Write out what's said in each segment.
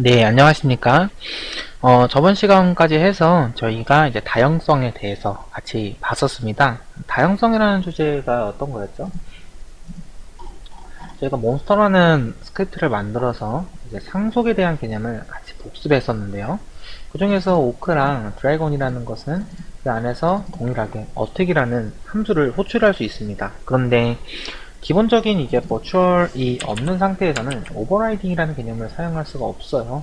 네, 안녕하십니까. 어, 저번 시간까지 해서 저희가 이제 다형성에 대해서 같이 봤었습니다. 다형성이라는 주제가 어떤 거였죠? 저희가 몬스터라는 스크립트를 만들어서 이제 상속에 대한 개념을 같이 복습했었는데요. 그 중에서 오크랑 드래곤이라는 것은 그 안에서 동일하게 어택이라는 함수를 호출할 수 있습니다. 그런데 기본적인 이제 버추얼이 없는 상태에서는 오버라이딩이라는 개념을 사용할 수가 없어요.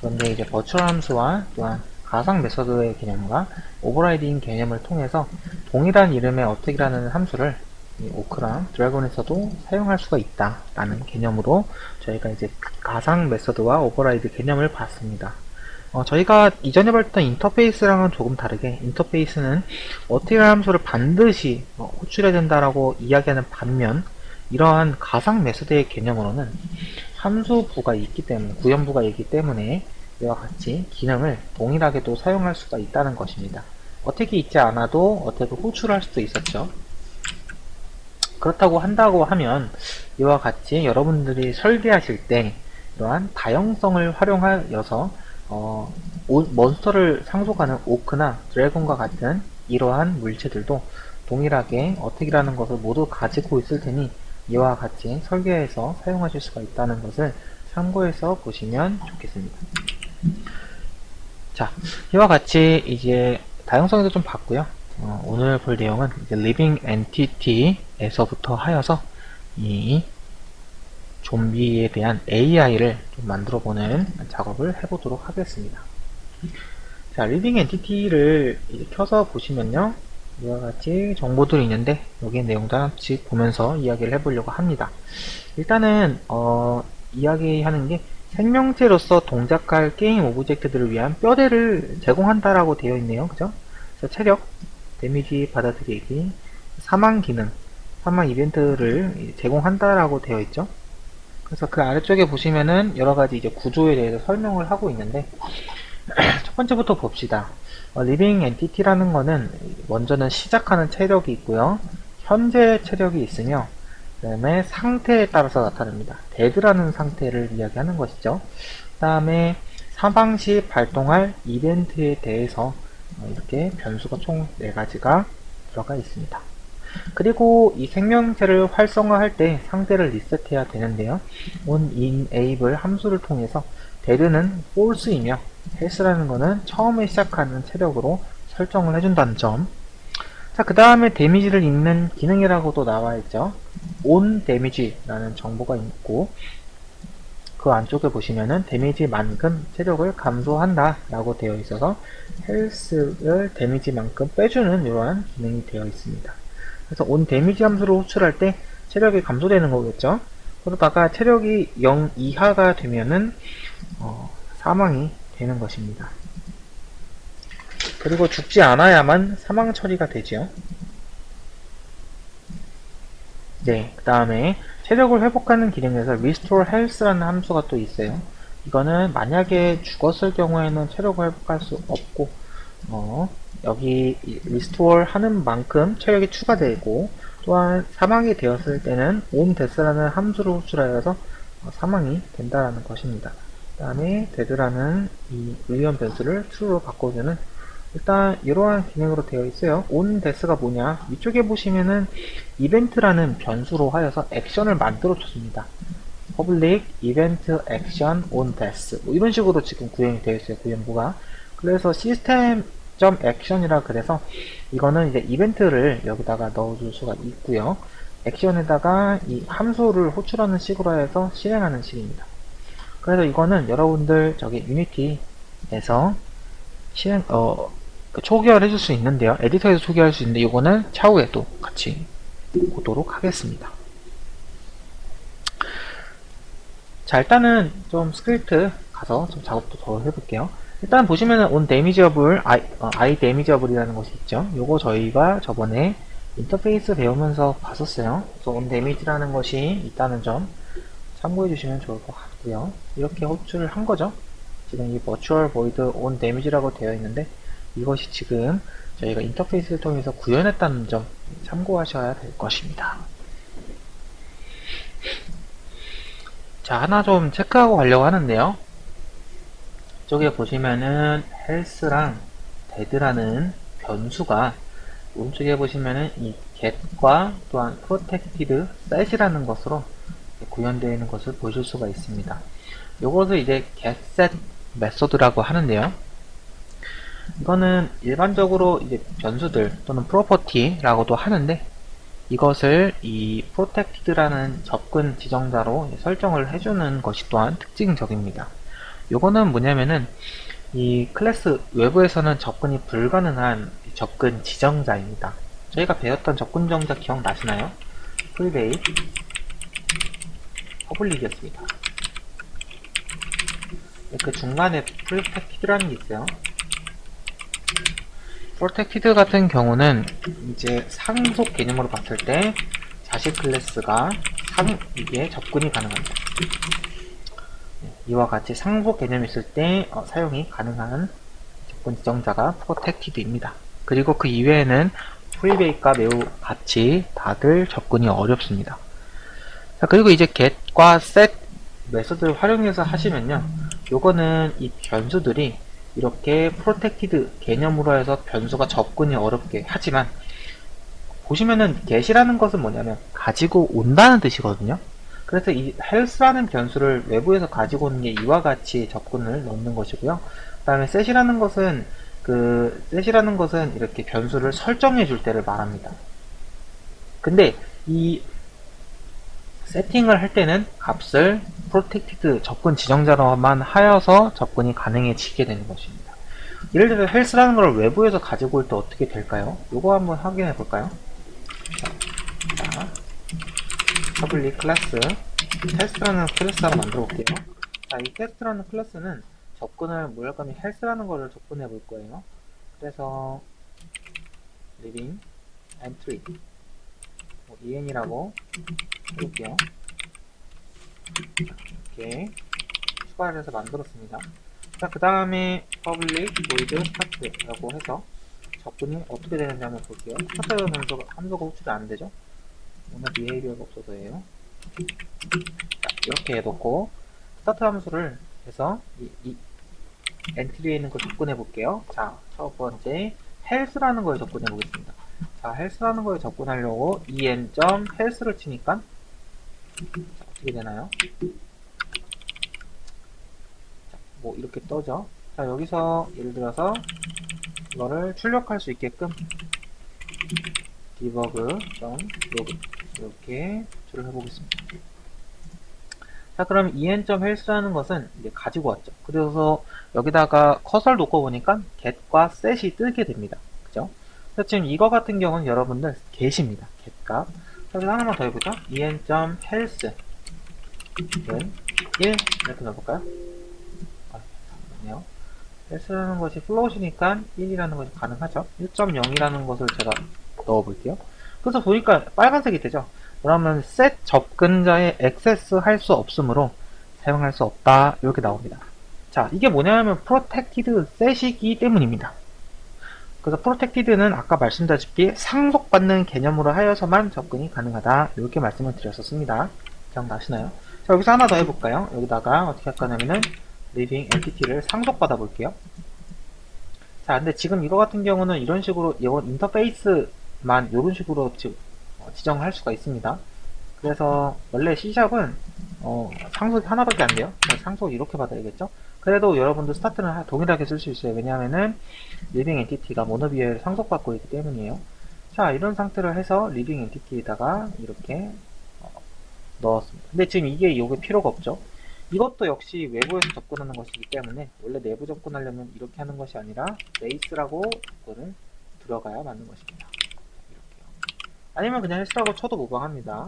그런데 이제 버추얼 함수와 또한 가상 메서드의 개념과 오버라이딩 개념을 통해서 동일한 이름의 어택이라는 함수를 이 오크랑 드래곤에서도 사용할 수가 있다라는 개념으로 저희가 이제 가상 메서드와 오버라이드 개념을 봤습니다. 어, 저희가 이전에 봤던 인터페이스랑은 조금 다르게 인터페이스는 어택이라는 함수를 반드시 어, 호출해야 된다라고 이야기하는 반면 이러한 가상 메서드의 개념으로는 함수부가 있기 때문에 구현부가 있기 때문에 이와 같이 기능을 동일하게도 사용할 수가 있다는 것입니다. 어택이 있지 않아도 어택을 호출할 수도 있었죠. 그렇다고 한다고 하면 이와 같이 여러분들이 설계하실 때 이러한 다형성을 활용하여서 어, 오- 몬스터를 상속하는 오크나 드래곤과 같은 이러한 물체들도 동일하게 어택이라는 것을 모두 가지고 있을 테니 이와 같이 설계해서 사용하실 수가 있다는 것을 참고해서 보시면 좋겠습니다. 자, 이와 같이 이제 다양성에도 좀 봤고요. 어, 오늘 볼 내용은 이제 Living Entity에서부터 하여서 이 좀비에 대한 AI를 좀 만들어 보는 작업을 해보도록 하겠습니다. 자, Entity를 이제 켜서 보시면요. 이와 같이 정보들이 있는데 여기 내용도 하나씩 보면서 이야기를 해보려고 합니다. 일단은 어, 이야기하는 게 생명체로서 동작할 게임 오브젝트들을 위한 뼈대를 제공한다라고 되어 있네요. 그죠? 그래서 체력, 데미지 받아들이기, 사망 기능, 사망 이벤트를 제공한다라고 되어 있죠. 그래서 그 아래쪽에 보시면은 여러 가지 이제 구조에 대해서 설명을 하고 있는데 첫 번째부터 봅시다. 어, 리빙 엔티티라는 거는 먼저는 시작하는 체력이 있고요. 현재 체력이 있으며 그 다음에 상태에 따라서 나타납니다. 데드라는 상태를 이야기하는 것이죠. 그 다음에 사방 시 발동할 이벤트에 대해서 어, 이렇게 변수가 총 4가지가 들어가 있습니다. 그리고 이 생명체를 활성화할 때 상태를 리셋해야 되는데요. on enable 함수를 통해서 데드는 false이며 헬스라는 거는 처음에 시작하는 체력으로 설정을 해준다는 점. 자, 그 다음에 데미지를 읽는 기능이라고도 나와 있죠. on damage라는 정보가 있고, 그 안쪽에 보시면은 데미지만큼 체력을 감소한다 라고 되어 있어서 헬스를 데미지만큼 빼주는 이러한 기능이 되어 있습니다. 그래서 on 데미지 함수를 호출할 때 체력이 감소되는 거겠죠. 그러다가 체력이 0 이하가 되면은 어, 사망이 되는 것입니다. 그리고 죽지 않아야만 사망 처리가 되죠. 네, 그 다음에 체력을 회복하는 기능에서 Restore Health라는 함수가 또 있어요. 이거는 만약에 죽었을 경우에는 체력을 회복할 수 없고, 어, 여기 이 Restore 하는 만큼 체력이 추가되고, 또한 사망이 되었을 때는 death라는 함수를 호출하여서 어, 사망이 된다라는 것입니다. 그 다음에 dead라는 이 의원 변수를 true로 바꿔주는 일단 이러한 기능으로 되어 있어요. on death가 뭐냐? 위쪽에 보시면은 이벤트라는 변수로 하여서 액션을 만들어 줬습니다. public event action on death 뭐 이런 식으로 지금 구현이 되어 있어요. 구현부가. 그래서 시스템 점 액션이라 그래서 이거는 이제 이벤트를 여기다가 넣어 줄 수가 있고요. 액션에다가 이 함수를 호출하는 식으로 해서 실행하는 식입니다. 그래서 이거는 여러분들 저기 유니티에서 실행 어 초기화를 해줄 수 있는데요. 에디터에서 초기화할 수 있는데 이거는 차후에도 같이 보도록 하겠습니다. 자 일단은 좀 스크립트 가서 좀 작업도 더 해볼게요. 일단 보시면은 on damageable, i, 어, i damageable이라는 것이 있죠. 요거 저희가 저번에 인터페이스 배우면서 봤었어요. 그래서 on damage라는 것이 있다는 점 참고해 주시면 좋을 것 같고요. 이렇게 호출을 한 거죠. 지금 이 virtual void on damage라고 되어 있는데 이것이 지금 저희가 인터페이스를 통해서 구현했다는 점 참고하셔야 될 것입니다. 자, 하나 좀 체크하고 가려고 하는데요. 이쪽에 보시면은 health랑 dead라는 변수가 오른쪽에 보시면은 이 get과 또한 protected set이라는 것으로 구현되어 있는 것을 보실 수가 있습니다. 요것을 이제 get set 메소드라고 하는데요. 이거는 일반적으로 이제 변수들 또는 프로퍼티라고도 하는데 이것을 이 protected라는 접근 지정자로 설정을 해주는 것이 또한 특징적입니다. 요거는 뭐냐면은 이 클래스 외부에서는 접근이 불가능한 접근 지정자입니다. 저희가 배웠던 접근 지정자 기억나시나요? 프리베이 퍼블릭이었습니다. 그 중간에 프로텍티드라는 게 있어요. 프로텍티드 같은 경우는 이제 상속 개념으로 봤을 때 자식 클래스가 상 이게 접근이 가능합니다. 네, 이와 같이 상속 개념이 있을 때 어, 사용이 가능한 접근 지정자가 프로텍티드입니다. 그리고 그 이외에는 프리베이가 매우 같이 다들 접근이 어렵습니다. 자, 그리고 이제 get과 set 메소드를 활용해서 하시면요. 요거는 이 변수들이 이렇게 프로텍티드 개념으로 해서 변수가 접근이 어렵게 하지만 보시면은 get이라는 것은 뭐냐면 가지고 온다는 뜻이거든요. 그래서 이 health라는 변수를 외부에서 가지고 오는 게 이와 같이 접근을 넣는 것이고요. 그 다음에 set이라는 것은 그 set이라는 것은 이렇게 변수를 설정해 줄 때를 말합니다. 근데 이 세팅을 할 때는 값을 protected 접근 지정자로만 하여서 접근이 가능해지게 되는 것입니다. 예를 들어 헬스라는 걸 외부에서 가지고 올 때 어떻게 될까요? 이거 한번 확인해 볼까요? 자, 자 퍼블릭 클래스 헬스라는 클래스 하나 만들어 볼게요. 자, 이 헬스라는 클래스는 접근을 거면 헬스라는 거를 접근해 볼 거예요. 그래서 living entry 뭐 en이라고 해볼게요. 이렇게 추가를 해서 만들었습니다. 자, 그 다음에 public void start라고 해서 접근이 어떻게 되는지 한번 볼게요. 스타트 함수가, 함수가 호출이 안 되죠? 오늘 behavior가 없어서예요. 자, 이렇게 해놓고 스타트 함수를 해서 이, 이 엔트리에 있는 걸 접근해 볼게요. 자, 첫 번째 health라는 거에 접근해 보겠습니다. 자, health라는 거에 접근하려고 en.health를 치니까 자, 어떻게 되나요? 자, 뭐 이렇게 떠죠. 자, 여기서 예를 들어서 이거를 출력할 수 있게끔 debug.log 이렇게 출을 해보겠습니다. 자, 그럼 en.health라는 것은 이제 가지고 왔죠. 그래서 여기다가 커서를 놓고 보니까 get과 set이 뜨게 됩니다. 그죠? 그래서 지금 이거 같은 경우는 여러분들 get입니다. get 값. 그래서 하나만 더 해보죠. en.health 은1 이렇게 넣어볼까요? 아, 잠깐만요. health라는 것이 플롯이니까 1이라는 것이 가능하죠. 1.0이라는 것을 제가 넣어볼게요. 그래서 보니까 빨간색이 되죠. 그러면 set 접근자의 액세스 할 수 없으므로 사용할 수 없다 이렇게 나옵니다. 자 이게 뭐냐면 protected set이기 때문입니다. 그래서 protected는 아까 말씀드렸다시피 상속받는 개념으로 하여서만 접근이 가능하다 이렇게 말씀을 드렸었습니다. 기억나시나요? 자 여기서 하나 더 해볼까요? 여기다가 어떻게 할 거냐면은 living entity를 상속받아 볼게요. 자 근데 지금 이거 같은 경우는 이런 식으로 이건 인터페이스만 이런 식으로 지, 어, 지정할 수가 있습니다. 그래서 원래 C샵은 어, 상속이 하나밖에 안 돼요. 상속 이렇게 받아야겠죠? 그래도 여러분도 스타트는 하- 동일하게 쓸 수 있어요. 왜냐하면은 리빙 엔티티가 모노비에 상속받고 있기 때문이에요. 자, 이런 상태로 해서 리빙 엔티티에다가 이렇게 어, 넣었습니다. 근데 지금 이게 요게 필요가 없죠. 이것도 역시 외부에서 접근하는 것이기 때문에 원래 내부 접근하려면 이렇게 하는 것이 아니라 베이스라고 접근을 들어가야 맞는 것입니다. 이렇게요. 아니면 그냥 헬스라고 쳐도 무방합니다.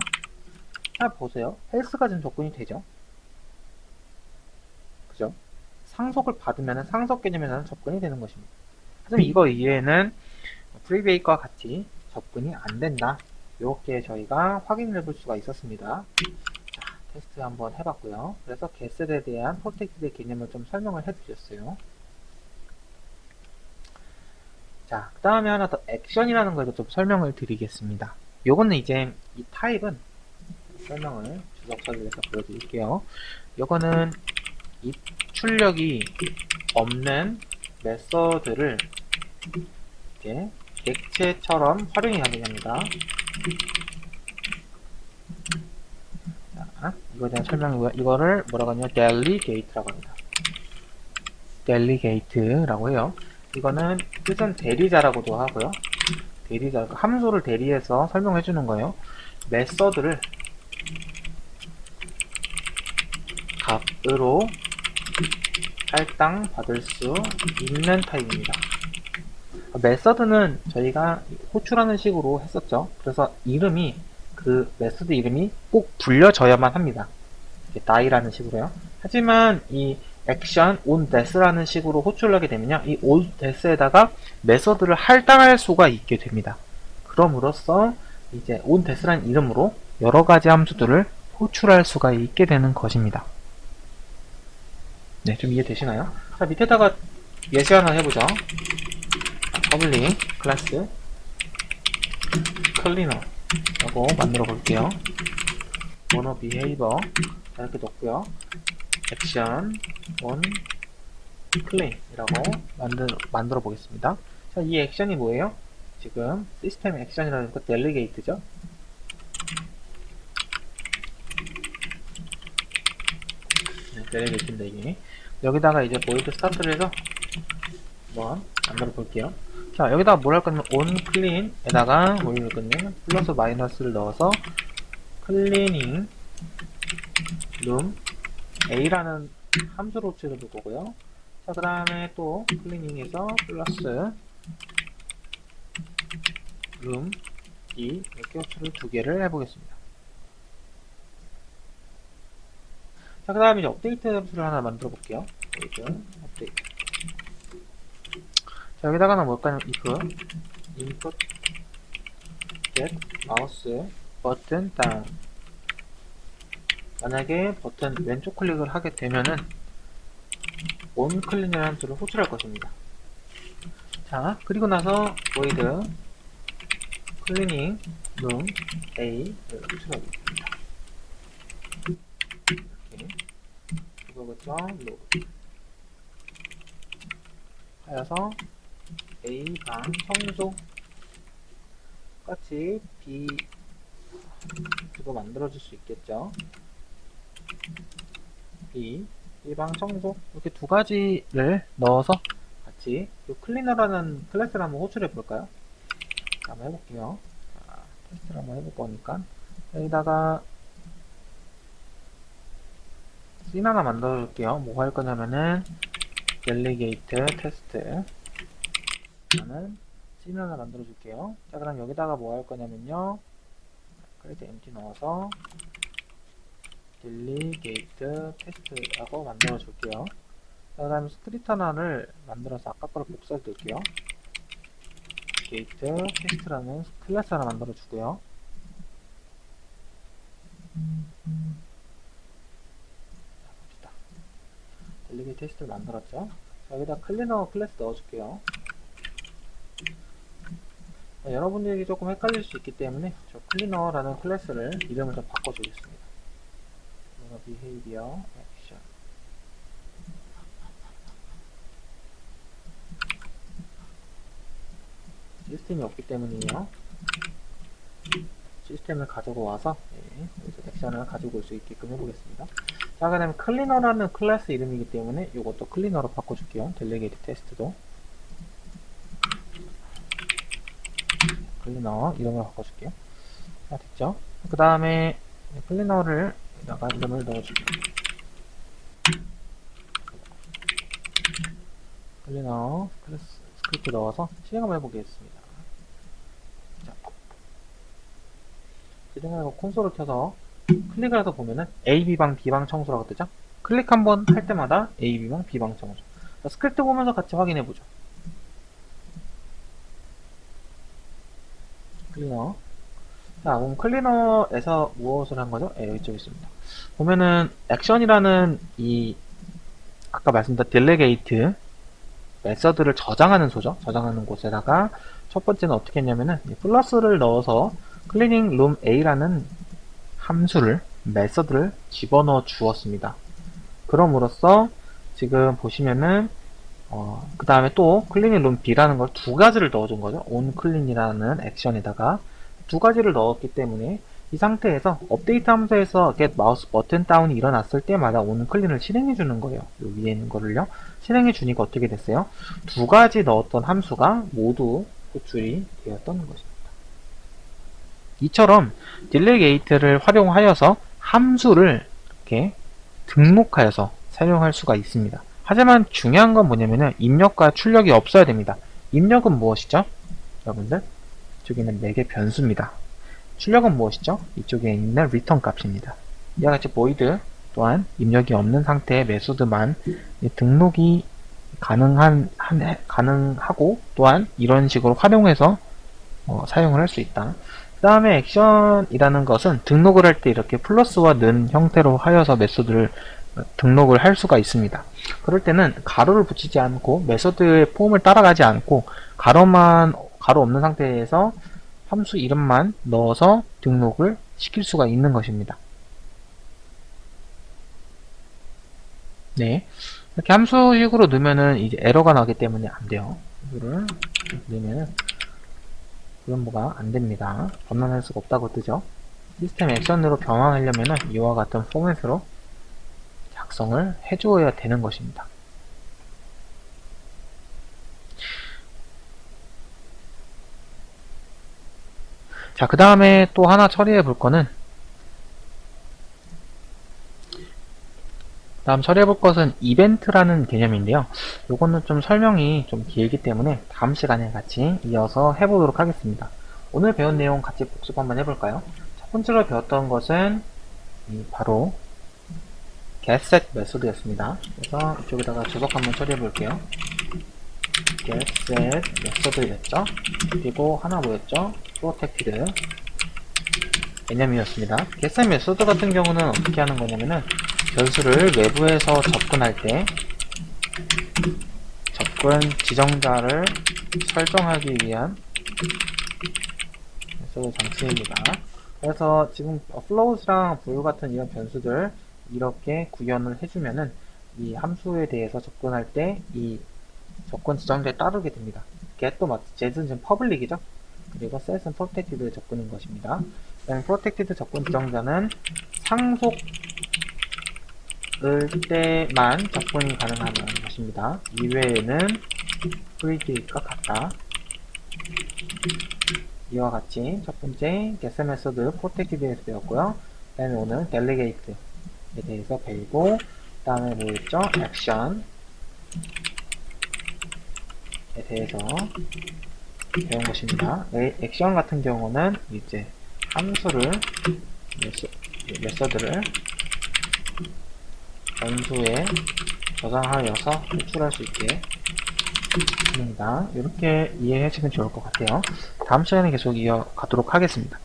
자, 보세요. 헬스가 지금 접근이 되죠? 그죠? 상속을 받으면 상속 개념에서는 접근이 되는 것입니다. 하지만 이거 이외에는 프리베이과 같이 접근이 안 된다. 이렇게 저희가 확인을 해볼 수가 있었습니다. 자, 테스트 한번 해봤고요. 그래서 게셋에 대한 프로텍티드 개념을 좀 설명을 해드렸어요. 자, 그 다음에 하나 더 액션이라는 거에도 좀 설명을 드리겠습니다. 요거는 이제 이 타입은 설명을 주석 처리해서 보여드릴게요. 요거는 이 출력이 없는 메서드를 이제 객체처럼 활용이 가능합니다. 자, 이거에 대한 설명이고요. 이거를 뭐라고 하냐면 delegate라고 합니다. delegate라고 해요. 이거는 뜻은 대리자라고도 하고요. 대리자, 그 함수를 대리해서 설명해 주는 거예요. 메서드를 값으로 할당 받을 수 있는 타입입니다. 메서드는 저희가 호출하는 식으로 했었죠. 그래서 이름이 그 메서드 이름이 꼭 불려져야만 합니다. die라는 식으로요. 하지만 이 액션 on this라는 식으로 호출을 하게 되면요. 이 on this에다가 메서드를 할당할 수가 있게 됩니다. 그럼으로써 이제 on this라는 이름으로 여러 가지 함수들을 호출할 수가 있게 되는 것입니다. 네, 좀 이해되시나요? 자, 밑에다가 예시 하나 해보죠. 퍼블릭 클래스 클리너 라고 만들어 볼게요. 번호 비헤이버 자, 이렇게 넣고요. 액션 원 클린 이라고 만들, 만들어 보겠습니다. 자, 이 액션이 뭐예요? 지금 시스템 액션이라는 거 델리게이트죠. 네, 델리게이트인데 이게 여기다가 이제 보이드 스타트를 해서 한번 만들어 볼게요. 자, 여기다가 뭘 할 거냐면 on clean에다가 뭘 넣을 거냐면 플러스 마이너스를 넣어서 클리닝 룸 a라는 함수로 치를 볼 거고요. 자, 그 다음에 또 클리닝에서 플러스 룸 e 이렇게 호출을 두 개를 해보겠습니다. 자, 그 다음에 이제 업데이트 함수를 하나 만들어 볼게요. 업데이트, 업데이트. 자, 여기다가는 뭘까요? if input get mouse 버튼 down 만약에 버튼 왼쪽 클릭을 하게 되면은 on 클릭이라는 함수를 호출할 것입니다. 자, 그리고 나서 void cleaning room a를 호출하겠습니다. 이렇게 그거부터 로그 하여서 A 방 청소 같이 B 그거 만들어줄 수 있겠죠. B B방 청소 이렇게 두 가지를 넣어서 같이 이 클리너라는 클래스를 한번 호출해 볼까요? 한번 해볼게요. 자, 테스트를 한번 해볼 거니까 여기다가 씬 하나 만들어 줄게요. 뭐 할 거냐면은 델리게이트 테스트 라는 씬 하나 만들어 줄게요. 자, 그럼 여기다가 뭐 할 거냐면요. 크레딧 empty 넣어서 델리게이트 테스트라고 만들어 줄게요. 자, 그 다음에 스크립트 하나를 만들어서 아까 거를 복사해 둘게요. 게이트 테스트라는 클래스 하나 만들어 주고요. 자, 봅시다. 델리게이트 테스트를 만들었죠. 자, 여기다 클리너 클래스 넣어줄게요. 자, 여러분들에게 조금 헷갈릴 수 있기 때문에 저 클리너라는 클래스를 이름을 좀 바꿔주겠습니다. 클리너 비헤이비어 액션 시스템이 없기 때문이에요. 시스템을 가지고 와서 네, 액션을 가지고 올 수 있게끔 해보겠습니다. 자, 그 다음에 클리너라는 클래스 이름이기 때문에 이것도 클리너로 바꿔줄게요. 델리게이트 테스트도 클리너 이름을 바꿔줄게요. 자, 됐죠? 그 다음에 클리너를 여기다가 이름을 넣어줄게요. 클리너 클래스 스크립트 넣어서 실행 한번 해보겠습니다. 자, 실행하고 콘솔을 켜서 클릭을 해서 보면은 A, B방, B방 청소라고 뜨죠? 클릭 한번 할 때마다 A, B방, B방 청소. 자, 스크립트 보면서 같이 확인해 보죠. 클리너. 자, 그럼 클리너에서 무엇을 한 거죠? 예, 여기 쪽 있습니다. 보면은 액션이라는 이 아까 말씀드린 딜레게이트 메서드를 저장하는 소죠. 저장하는 곳에다가 첫 번째는 어떻게 했냐면은 이 플러스를 넣어서 클리닝 룸 A라는 함수를 메서드를 집어넣어 주었습니다. 그럼으로써 지금 보시면은 어, 그 다음에 또 클리닝 룸 B라는 걸 두 가지를 넣어준 거죠. on clean이라는 액션에다가 두 가지를 넣었기 때문에 이 상태에서 업데이트 함수에서 get mouse button down이 일어났을 때마다 on clean을 실행해 주는 거예요. 요 위에 있는 거를요. 실행해 주니까 어떻게 됐어요? 두 가지 넣었던 함수가 모두 호출이 되었던 것입니다. 이처럼 딜레이 게이트를 활용하여서 함수를 이렇게 등록하여서 사용할 수가 있습니다. 하지만 중요한 건 뭐냐면은 입력과 출력이 없어야 됩니다. 입력은 무엇이죠? 여러분들 이쪽에는 4개 변수입니다. 출력은 무엇이죠? 이쪽에 있는 return 값입니다. 이와 같이 void 또한 입력이 없는 상태의 메소드만 등록이 가능한 한- 가능하고 또한 이런 식으로 활용해서 어, 사용을 할 수 있다. 그 다음에 액션이라는 것은 등록을 할 때 이렇게 플러스와 는 형태로 하여서 메소드를 어, 등록을 할 수가 있습니다. 그럴 때는 가로를 붙이지 않고 메소드의 폼을 따라가지 않고 가로만 가로 없는 상태에서 함수 이름만 넣어서 등록을 시킬 수가 있는 것입니다. 네. 이렇게 함수식으로 넣으면은 이제 에러가 나기 때문에 안 돼요. 이거를 넣으면은 그런 뭐가 안 됩니다. 변환할 수가 없다고 뜨죠. 시스템 액션으로 변환하려면은 이와 같은 포맷으로 작성을 해주어야 되는 것입니다. 자, 그 다음에 또 하나 처리해 볼 거는 다음 처리해 볼 것은 이벤트라는 개념인데요. 요거는 좀 설명이 좀 길기 때문에 다음 시간에 같이 이어서 해보도록 하겠습니다. 오늘 배운 내용 같이 복습 한번 해볼까요? 첫 번째로 배웠던 것은 이 바로 getset 메소드였습니다. 그래서 이쪽에다가 주석 한번 처리해 볼게요. getset 메소드였죠. 그리고 하나 뭐였죠? protected 개념이었습니다. getset 메소드 같은 경우는 어떻게 하는 거냐면은 변수를 외부에서 접근할 때 접근 지정자를 설정하기 위한 메소드 장치입니다. 그래서 지금 float랑 blue 같은 이런 변수들 이렇게 구현을 해주면은 이 함수에 대해서 접근할 때 이 접근 지정자에 따르게 됩니다. get도 맞, get은 지금 public이죠. 그리고 set은 protected에 접근인 것입니다. protected 접근 지정자는 상속 을 때만 접근이 가능한 것입니다. 이외에는 프리디가 같다. 이와 같이 첫 번째 get 메소드 protected에서 배웠고요. 그 다음에 오늘 delegate에 대해서 배우고 그 다음에 뭐였죠? action 에 대해서 배운 것입니다. 에- 액션 같은 경우는 이제 함수를 메소, 메소드를 변수에 저장하여서 호출할 수 있게 합니다. 이렇게 이해하시면 좋을 것 같아요. 다음 시간에 계속 이어가도록 하겠습니다.